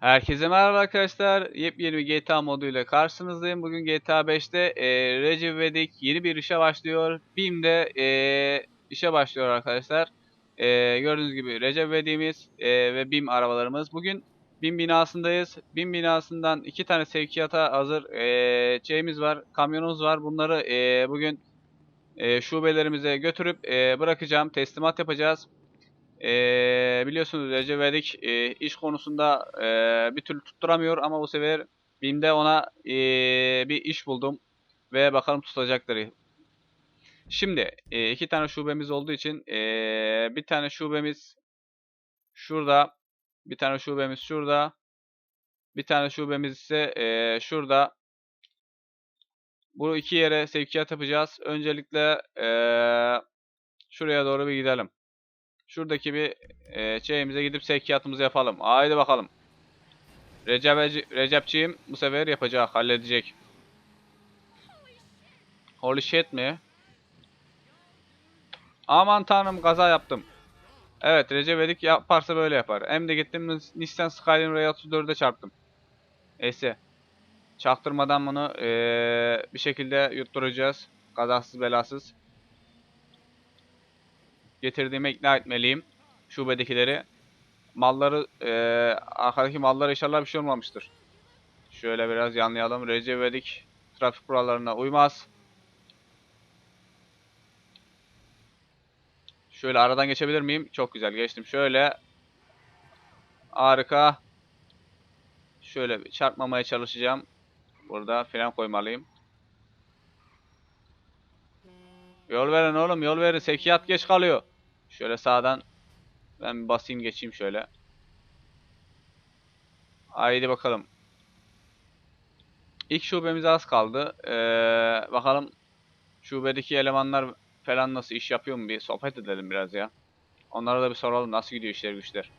Herkese merhaba arkadaşlar. Yepyeni bir GTA moduyla karşınızdayım. Bugün GTA 5'te e, Recep İvedik yeni bir işe başlıyor. BİM de e, işe başlıyor arkadaşlar. E, gördüğünüz gibi Recep İvedik'imiz e, ve BİM arabalarımız. Bugün BİM binasındayız. BİM binasından iki tane sevkiyata hazır e, şeyimiz var, kamyonumuz var. Bunları e, bugün e, şubelerimize götürüp e, bırakacağım, teslimat yapacağız. Biliyorsunuz Recep İvedik e, iş konusunda bir türlü tutturamıyor ama bu sefer BİM'de ona bir iş buldum ve bakalım tutacaktır. Şimdi iki tane şubemiz olduğu için bir tane şubemiz şurada, bir tane şubemiz şurada, bir tane şubemiz ise e, şurada. Bu iki yere sevkiyat yapacağız. Öncelikle e, şuraya doğru bir gidelim. Şuradaki bir e, şeyimize gidip sevkiyatımızı yapalım. Haydi bakalım. Recep, Recepçiğim bu sefer yapacak, halledecek. Holy shit mi? Aman tanrım kaza yaptım. Evet Recep İvedik yaparsa böyle yapar. Hem de gittim Nissan Skyline R34'e çarptım. Neyse. Çaktırmadan bunu eee, bir şekilde yutturacağız. Kazasız belasız getirdiğime ikna etmeliyim. Şubedekileri. Malları, eee arkadaki mallara inşallah bir şey olmamıştır. Şöyle biraz yanlayalım. Recep İvedik trafik kurallarına uymaz. Şöyle aradan geçebilir miyim? Çok güzel geçtim. Şöyle. Harika. Şöyle çarpmamaya çalışacağım. Burada fren koymalıyım. Yol verin oğlum yol verin. Sekiyat geç kalıyor. Şöyle sağdan ben basayım geçeyim şöyle. Haydi bakalım. İlk şubemiz az kaldı. Ee, bakalım şubedeki elemanlar falan nasıl iş yapıyor mu bir sohbet edelim biraz ya. Onlara da bir soralım nasıl gidiyor işler güçler.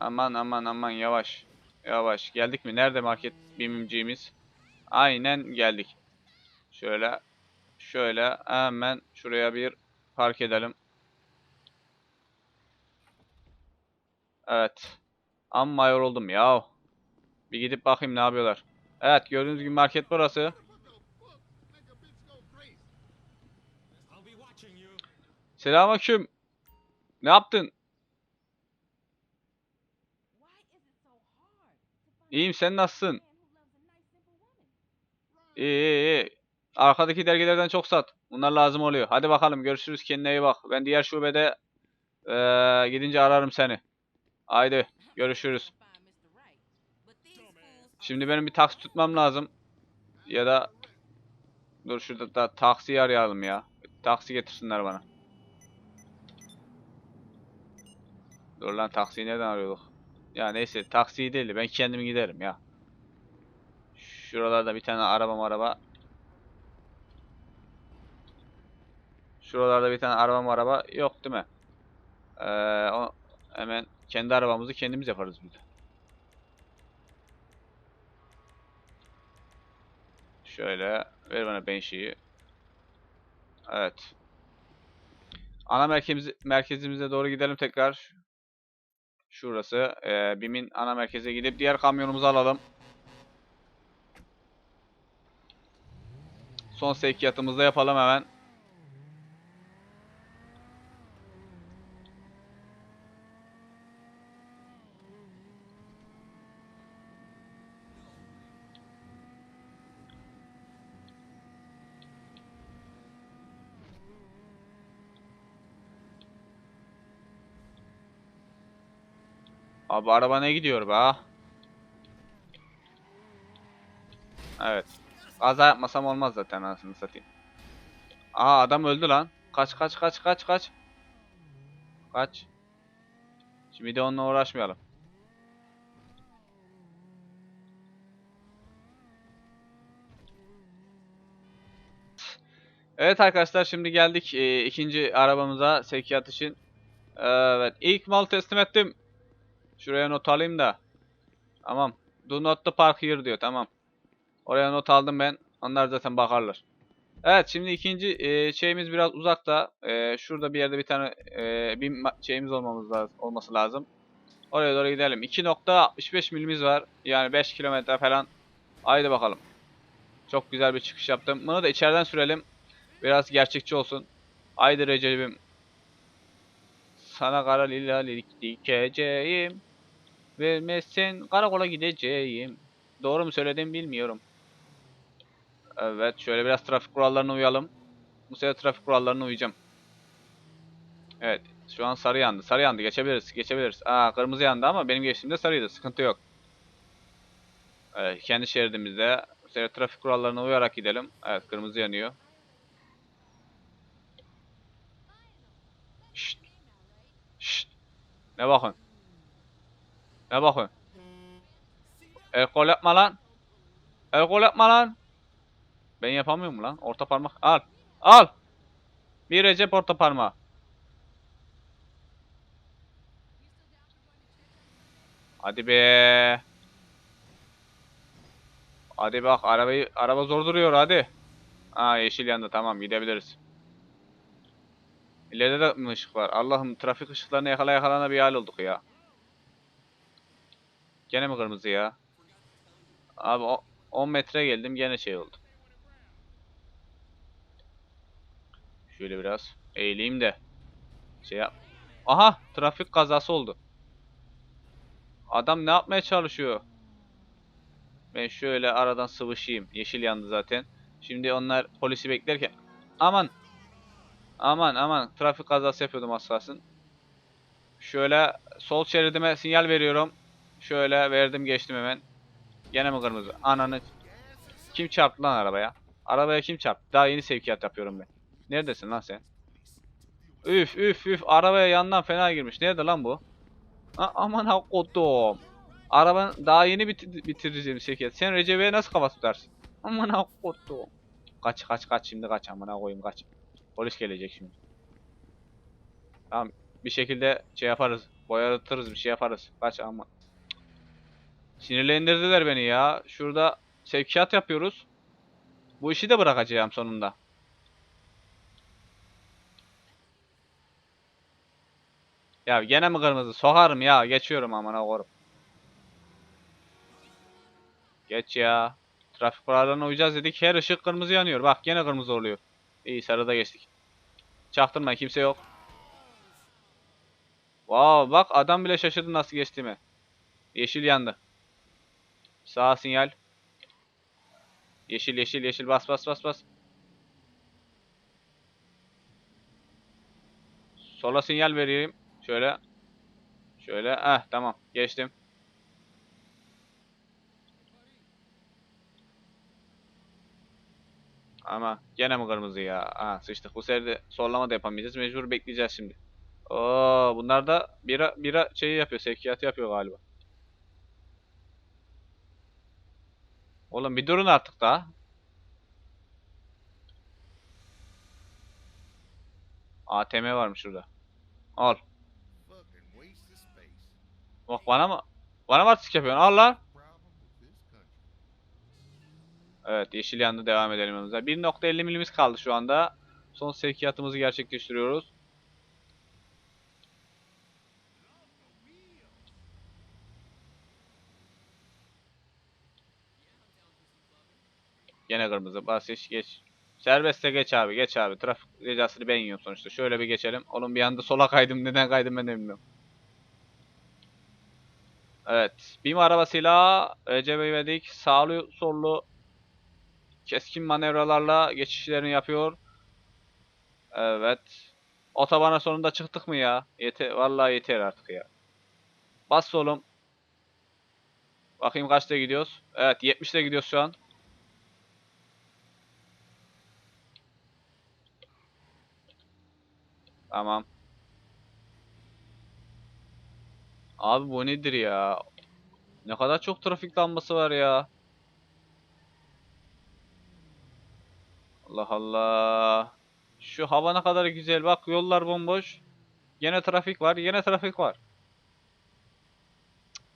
Aman aman aman yavaş. Yavaş. Geldik mi? Nerede market bimimciğimiz? Aynen geldik. Şöyle. Şöyle hemen şuraya bir park edelim. Evet. Amma yoruldum ya. Bir gidip bakayım ne yapıyorlar. Evet gördüğünüz gibi market burası. Selamünaleyküm. Ne yaptın? İyiyim sen nasılsın? İyi iyi iyi. Arkadaki dergilerden çok sat. Bunlar lazım oluyor. Hadi bakalım görüşürüz kendine iyi bak. Ben diğer şubede eee, gidince ararım seni. Haydi görüşürüz. Şimdi benim bir taksi tutmam lazım. Ya da dur şurada da taksiyi arayalım ya. Taksi getirsinler bana. Dur lan taksiyi nereden arıyorduk? Ya neyse taksiyi değil de ben kendim giderim ya. Şuralarda bir tane araba araba. Şuralarda bir tane araba araba yok değil mi? Ee, hemen kendi arabamızı kendimiz yaparız biz. Şöyle ver bana benşiyi. Evet. Ana merkezimize, merkezimize doğru gidelim tekrar. Şurası. Ee, BİM'in ana merkeze gidip diğer kamyonumuzu alalım. Son sevkiyatımızı da yapalım hemen. Abi araba ne gidiyor be? Evet. Kaza yapmasam olmaz zaten anasını satayım. Aa adam öldü lan. Kaç kaç kaç kaç kaç. Kaç. Şimdi de onunla uğraşmayalım. Evet arkadaşlar şimdi geldik e, ikinci arabamıza sevkiyat için. Evet ilk mal teslim ettim. Şuraya not alayım da. Tamam. Do not the park here diyor. Tamam. Oraya not aldım ben. Onlar zaten bakarlar. Evet şimdi ikinci e, şeyimiz biraz uzakta. E, şurada bir yerde bir tane e, bir şeyimiz olmamız lazım, olması lazım. Oraya doğru gidelim. 2.65 milimiz var. Yani 5 kilometre falan. Haydi bakalım. Çok güzel bir çıkış yaptım. Bunu da içeriden sürelim. Biraz gerçekçi olsun. Haydi Recep'im. Sana kara lilalik dikeceğim. Vermezsen karakola gideceğim. Doğru mu söyledim bilmiyorum. Evet şöyle biraz trafik kurallarına uyalım. Bu sefer trafik kurallarına uyacağım. Evet şu an sarı yandı. Sarı yandı geçebiliriz. Geçebiliriz. Aa kırmızı yandı ama benim geçtiğimde sarıydı. Sıkıntı yok. Evet kendi şeridimizde. Bu sefer trafik kurallarına uyarak gidelim. Evet kırmızı yanıyor. Şşt. Şşt. Ne bakın? Ne bakın? El kol yapma lan. El kol yapma lan. Ben yapamıyorum lan. Orta parmak. Al. Al. Bir Recep orta parmağı. Hadi be. Hadi bak arabayı araba zor duruyor hadi. Aa yeşil yandı tamam gidebiliriz. İleride de ışık var? Allah'ım trafik ışıklarını yakala yakalana bir hal olduk ya. Gene mi kırmızı ya? Abi o 10 metre geldim gene şey oldu. Şöyle biraz eğileyim de şey yap. Aha trafik kazası oldu. Adam ne yapmaya çalışıyor? Ben şöyle aradan sıvışayım. Yeşil yandı zaten. Şimdi onlar polisi beklerken aman aman aman trafik kazası yapıyordum az kalsın. Şöyle sol şeridime sinyal veriyorum. Şöyle verdim geçtim hemen. Gene mi kırmızı? Ananı kim çarptı lan arabaya? Arabaya kim çarptı? Daha yeni sevkiyat yapıyorum ben. Neredesin lan sen? Üf üf üf arabaya yandan fena girmiş. Nerede lan bu? A aman ha kodum. Araban daha yeni bit bitireceğim sevkiyat. Sen Recep'e nasıl kafa tutarsın? Aman ha kodum. Kaç kaç kaç şimdi kaç amına koyayım kaç. Polis gelecek şimdi. Tamam bir şekilde şey yaparız. Boyatırız bir şey yaparız. Kaç ama. Sinirlendirdiler beni ya. Şurada sevkiyat yapıyoruz. Bu işi de bırakacağım sonunda. Ya gene mi kırmızı? Sokarım ya. Geçiyorum amına koyayım. Geç ya. Trafik kurallarına uyacağız dedik. Her ışık kırmızı yanıyor. Bak gene kırmızı oluyor. İyi sarıda geçtik. Çaktırma kimse yok. Wow bak adam bile şaşırdı nasıl geçtiğimi. Yeşil yandı. Sağ sinyal. Yeşil yeşil yeşil bas bas bas bas. Sola sinyal vereyim. Şöyle. Şöyle. Eh tamam geçtim. Ama gene mi kırmızı ya? Aha sıçtık. Bu sefer de sollama da yapamayacağız. Mecbur bekleyeceğiz şimdi. Oo bunlar da bira bira şeyi yapıyor. Sevkiyatı yapıyor galiba. Oğlum bir durun artık daha. ATM varmış şurada. Al. Bak bana mı? Bana mı artistik yapıyorsun? Al lan. Evet yeşil yandı devam edelim yanımıza. 1.50 milimiz kaldı şu anda. Son sevkiyatımızı gerçekleştiriyoruz. Gene kırmızı. Bas geç geç. Serbestse geç abi geç abi. Trafik cezasını ben yiyorum sonuçta. Şöyle bir geçelim. Oğlum bir anda sola kaydım. Neden kaydım ben de bilmiyorum. Evet. BİM arabasıyla Recep İvedik sağlı sollu keskin manevralarla geçişlerini yapıyor. Evet. Otobana sonunda çıktık mı ya? Yeter, vallahi yeter artık ya. Bas oğlum. Bakayım kaçta gidiyoruz. Evet 70'te gidiyoruz şu an. Tamam. Abi bu nedir ya? Ne kadar çok trafik lambası var ya. Allah Allah. Şu hava ne kadar güzel. Bak yollar bomboş. Yine trafik var. Yine trafik var.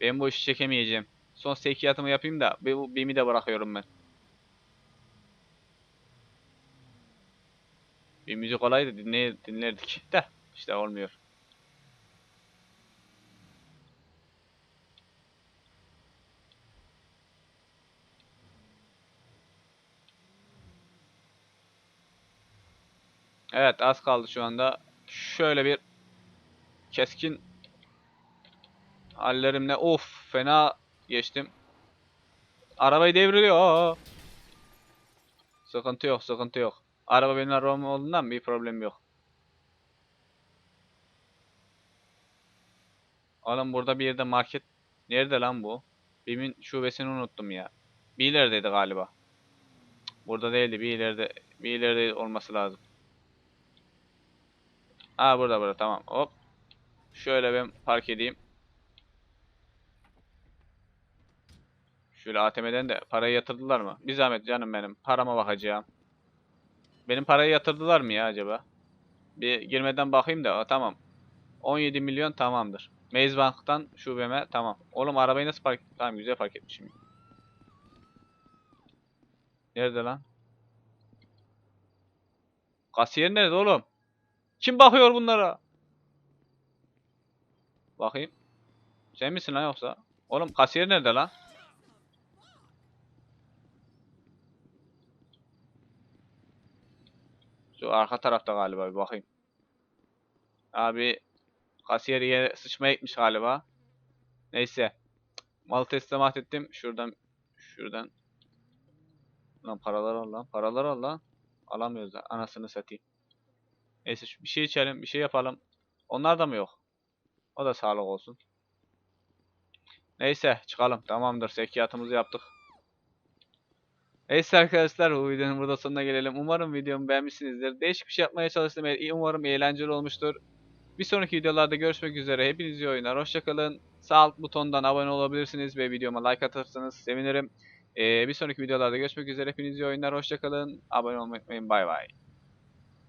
Ben bu işi çekemeyeceğim. son sevkiyatımı yapayım da BİM'i de bırakıyorum ben. Bir müzik olaydı dinley dinlerdik de işte olmuyor. Evet az kaldı şu anda. Şöyle bir keskin hallerimle of fena geçtim. Arabayı devriliyor. Sıkıntı yok, sıkıntı yok. Araba benim arabam olduğundan bir problem yok. Oğlum burada bir yerde market nerede lan bu? BİM'in şubesini unuttum ya. Bir ilerideydi galiba. Burada değildi, bir ileride bir ileride olması lazım. Ha burada burada tamam. Hop. Şöyle ben park edeyim. Şöyle ATM'den de parayı yatırdılar mı? Bir zahmet canım benim. Parama bakacağım. Benim parayı yatırdılar mı ya acaba? Bir girmeden bakayım da. Aa, tamam. 17 milyon tamamdır. Maze Bank'tan şubeme tamam. Oğlum arabayı nasıl park... Tamam güzel park etmişim. Nerede lan? Kasiyer nerede oğlum? Kim bakıyor bunlara? Bakayım. Sen misin lan yoksa? Oğlum kasiyer nerede lan? Şu arka tarafta galiba bir bakayım. Abi kasiyer yere sıçmaya gitmiş galiba. Neyse. Mal teslimat ettim. Şuradan şuradan Lan paralar al lan. Paralar al lan. Alamıyoruz da. Anasını satayım. Neyse bir şey içelim. Bir şey yapalım. Onlar da mı yok? O da sağlık olsun. Neyse çıkalım. Tamamdır. Sevkiyatımızı yaptık. Neyse arkadaşlar bu videonun burada sonuna gelelim. Umarım videomu beğenmişsinizdir. Değişik bir şey yapmaya çalıştım. E- Umarım eğlenceli olmuştur. Bir sonraki videolarda görüşmek üzere. Hepinize iyi oyunlar. Hoşçakalın. Sağ alt butondan abone olabilirsiniz ve videoma like atarsanız sevinirim. Ee, bir sonraki videolarda görüşmek üzere. Hepinize iyi oyunlar. Hoşçakalın. Abone olmayı unutmayın. Bay bay.